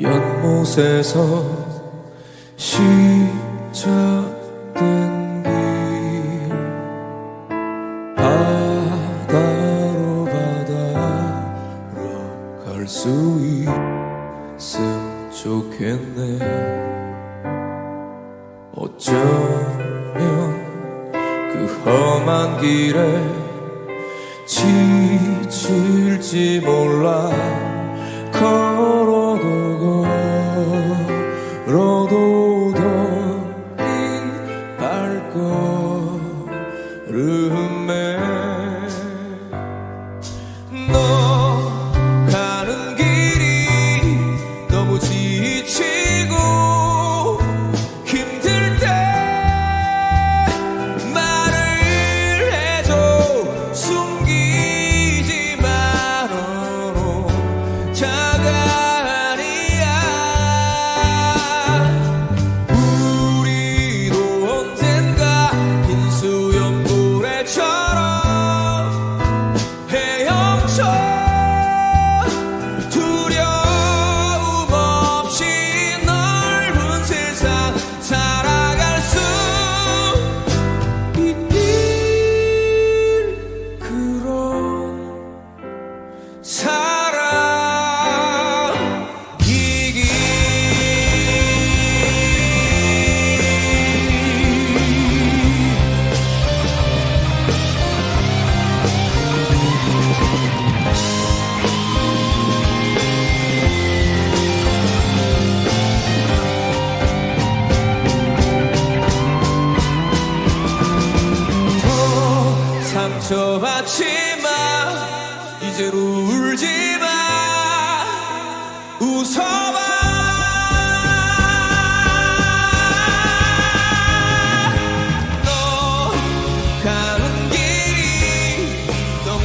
연못에서 시작된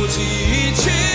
收集一切。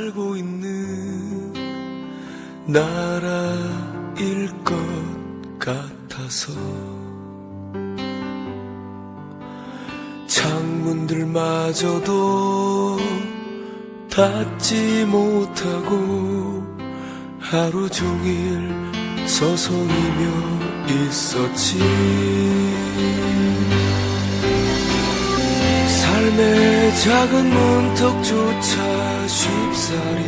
살고 있는 나라일 것 같아서. 창문들마저도 닫지 못하고 하루 종일 서성이며 있었지. 삶의 작은 문턱조차 쉽사리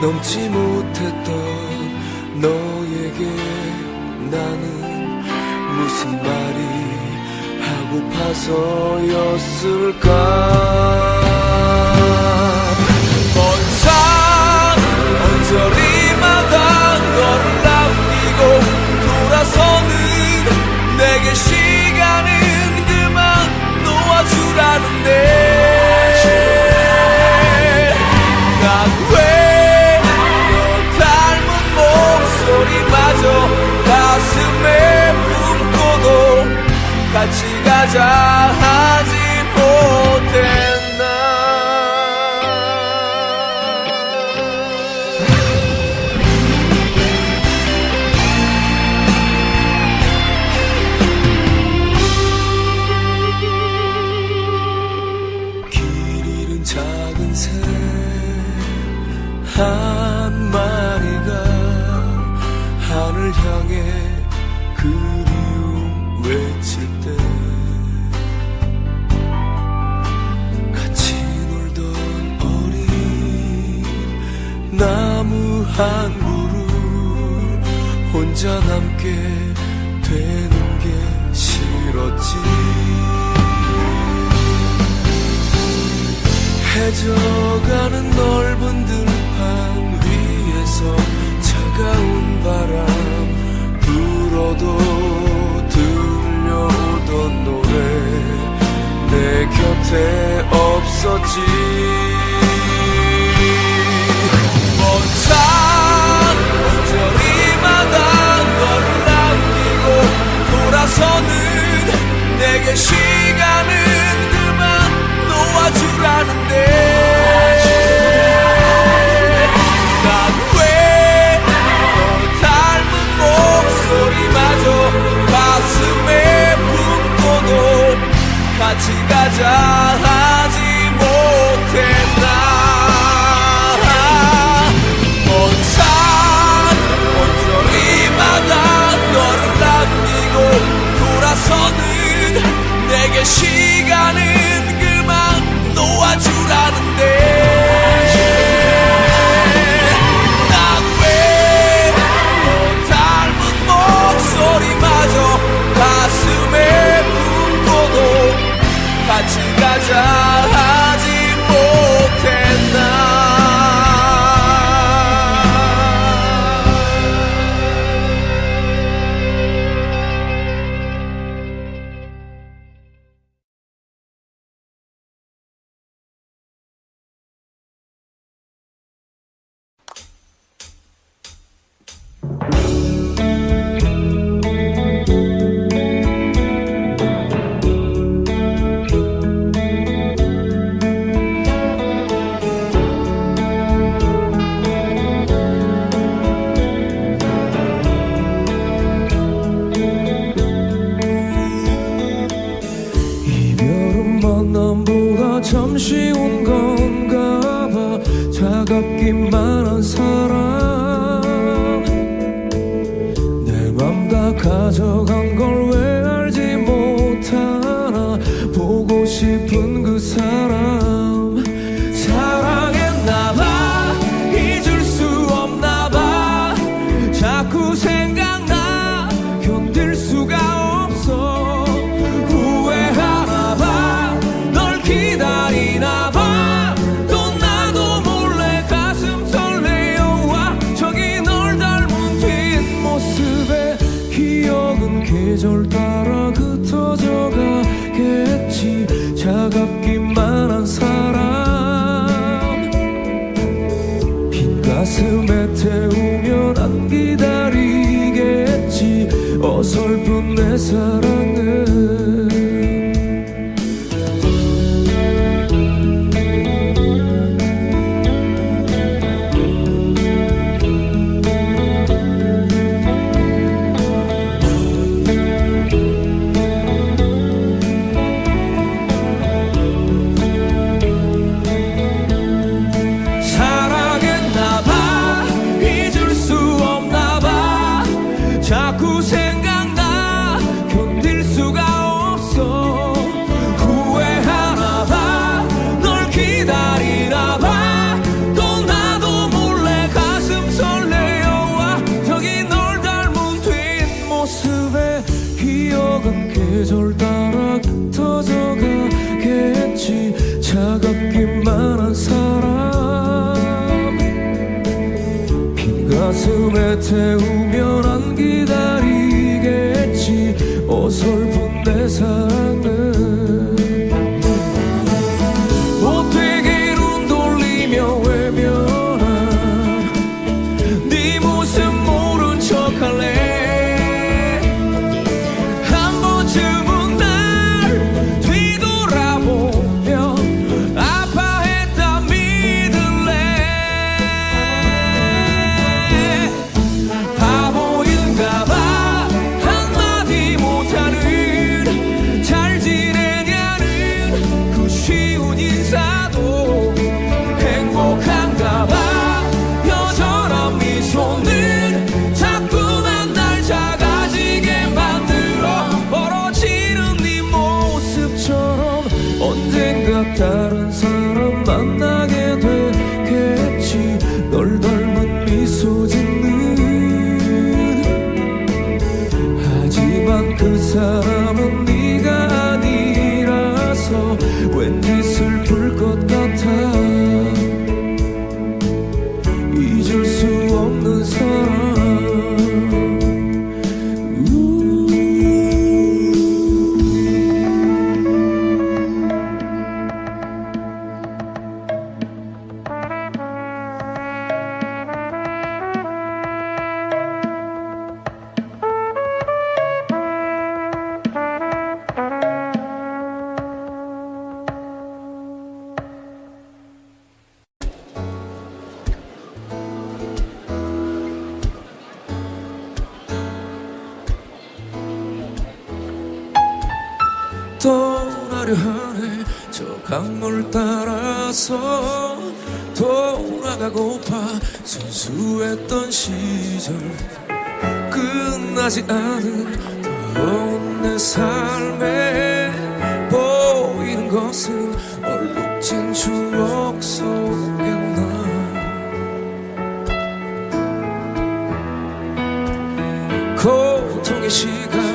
넘지 못했던 너에게 나는 무슨 말이 하고파서였을까? 먼산 언저리마다 너를 남기고 돌아서는 내게 시간은 새 한 마리가 하늘 향해 그리움 외칠 때 같이 놀던 어린 나무 한 그루 혼자 남게 되는 게 싫었지 해져가는 넓은 들판 위에서 차가운 바람 불어도 들려오던 노래 내 곁에 없었지. 먼산 언저리마다 너를 남기고 돌아서는 내게 시간은 그만 놓아주라는 가슴에 태우면 안 기다리겠지. 어설픈 내 사랑은 세우면 안 기다리겠지. 어설픈 내 사랑. 떠나려 하네. 저 강물 따라서 돌아가고파. 순수했던 시절 끝나지 않은 더러운 내 삶에 보이는 것은 얼룩진 추억 속에 나. 고통의 시간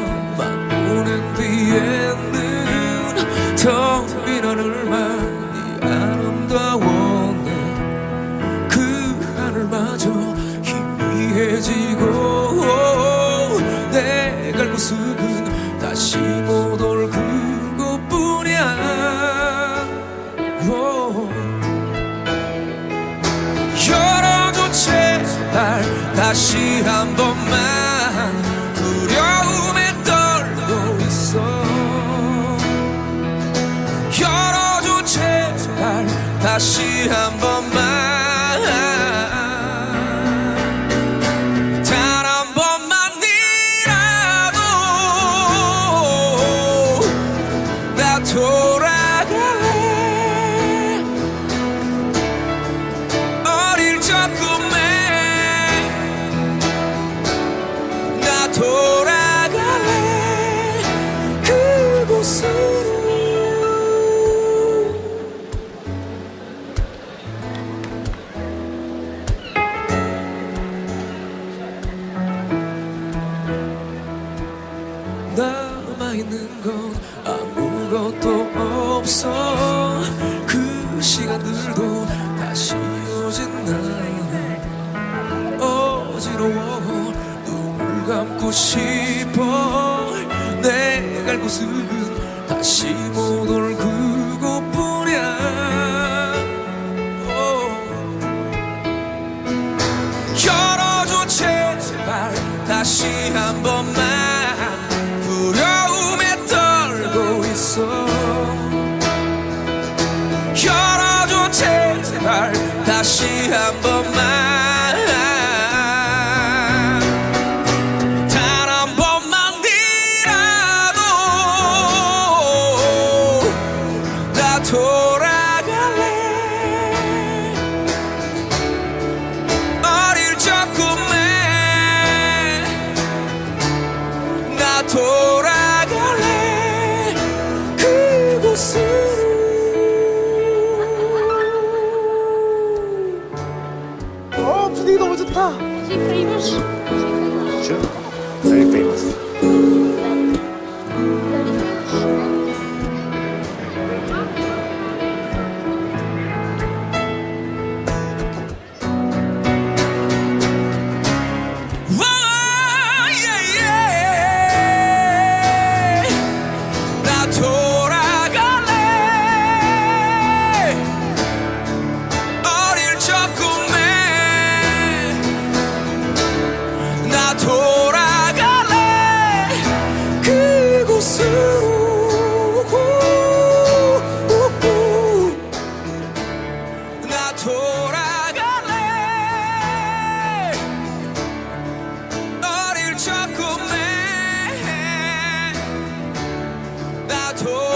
나